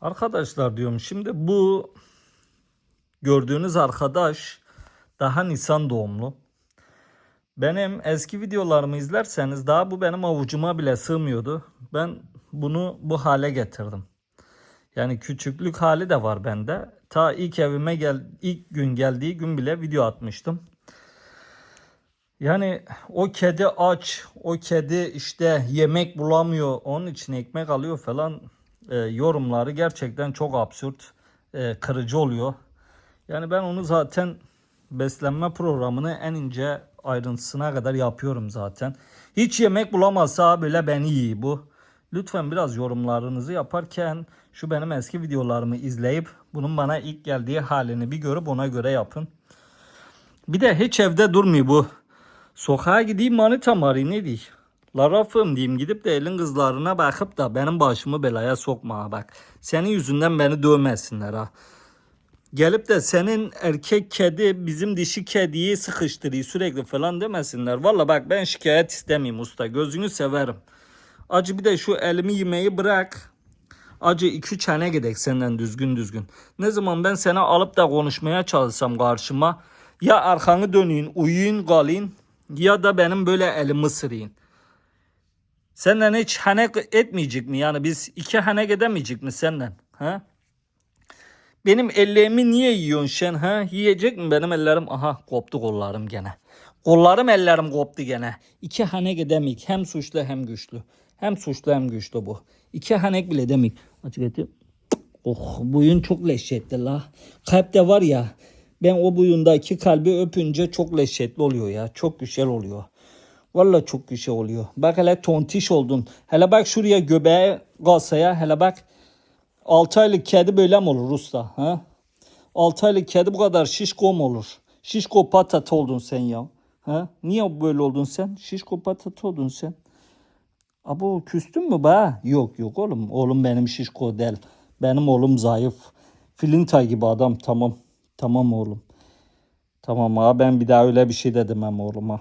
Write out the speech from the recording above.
Arkadaşlar diyorum şimdi bu gördüğünüz arkadaş daha Nisan doğumlu. Benim eski videolarımı izlerseniz daha bu benim avucuma bile sığmıyordu. Ben bunu bu hale getirdim. Yani küçüklük hali de var bende. Ta ilk evime gel ilk gün geldiği gün bile video atmıştım. Yani o kedi aç, o kedi işte yemek bulamıyor, onun için ekmek alıyor falan e, yorumları gerçekten çok absürt, e, kırıcı oluyor. Yani ben onu zaten beslenme programını en ince ayrıntısına kadar yapıyorum zaten. Hiç yemek bulamazsa bile beni yiyor bu. Lütfen biraz yorumlarınızı yaparken şu benim eski videolarımı izleyip bunun bana ilk geldiği halini bir görüp ona göre yapın. Bir de hiç evde durmuyor bu. Sokağa gideyim manitam arayayım ne diyeyim. La rafım diyeyim gidip de elin kızlarına bakıp da benim başımı belaya sokma bak. Senin yüzünden beni dövmesinler ha. Gelip de senin erkek kedi bizim dişi kediyi sıkıştırıyor sürekli falan demesinler. Valla bak ben şikayet istemeyeyim usta gözünü severim. Acı bir de şu elimi yemeyi bırak. Acı iki üç tane gidek senden düzgün düzgün. Ne zaman ben seni alıp da konuşmaya çalışsam karşıma ya arkanı dönün uyuyun kalın ya da benim böyle elimi ısırayım. Senden hiç hanek etmeyecek mi? Yani biz iki hanek edemeyecek mi senden? Ha? Benim ellerimi niye yiyorsun sen? Ha? Yiyecek mi benim ellerim? Aha koptu kollarım gene. Kollarım ellerim koptu gene. İki hanek edemeyik. Hem suçlu hem güçlü. Hem suçlu hem güçlü bu. İki hanek bile demeyik. Açık eti. Oh buyun çok lezzetli la. Kalpte var ya ben o buyundaki kalbi öpünce çok lezzetli oluyor ya. Çok güzel oluyor. Vallahi çok güzel oluyor. Bak hele tontiş oldun. Hele bak şuraya göbeğe kalsaya. Hele bak 6 aylık kedi böyle mi olur usta? Ha? 6 aylık kedi bu kadar şişko mu olur? Şişko patat oldun sen ya. Ha? Niye böyle oldun sen? Şişko patat oldun sen. Abo küstün mü be? Yok yok oğlum. Oğlum benim şişko değil. Benim oğlum zayıf. Filintay gibi adam tamam. Tamam oğlum. Tamam abi ben bir daha öyle bir şey dedim hem oğluma.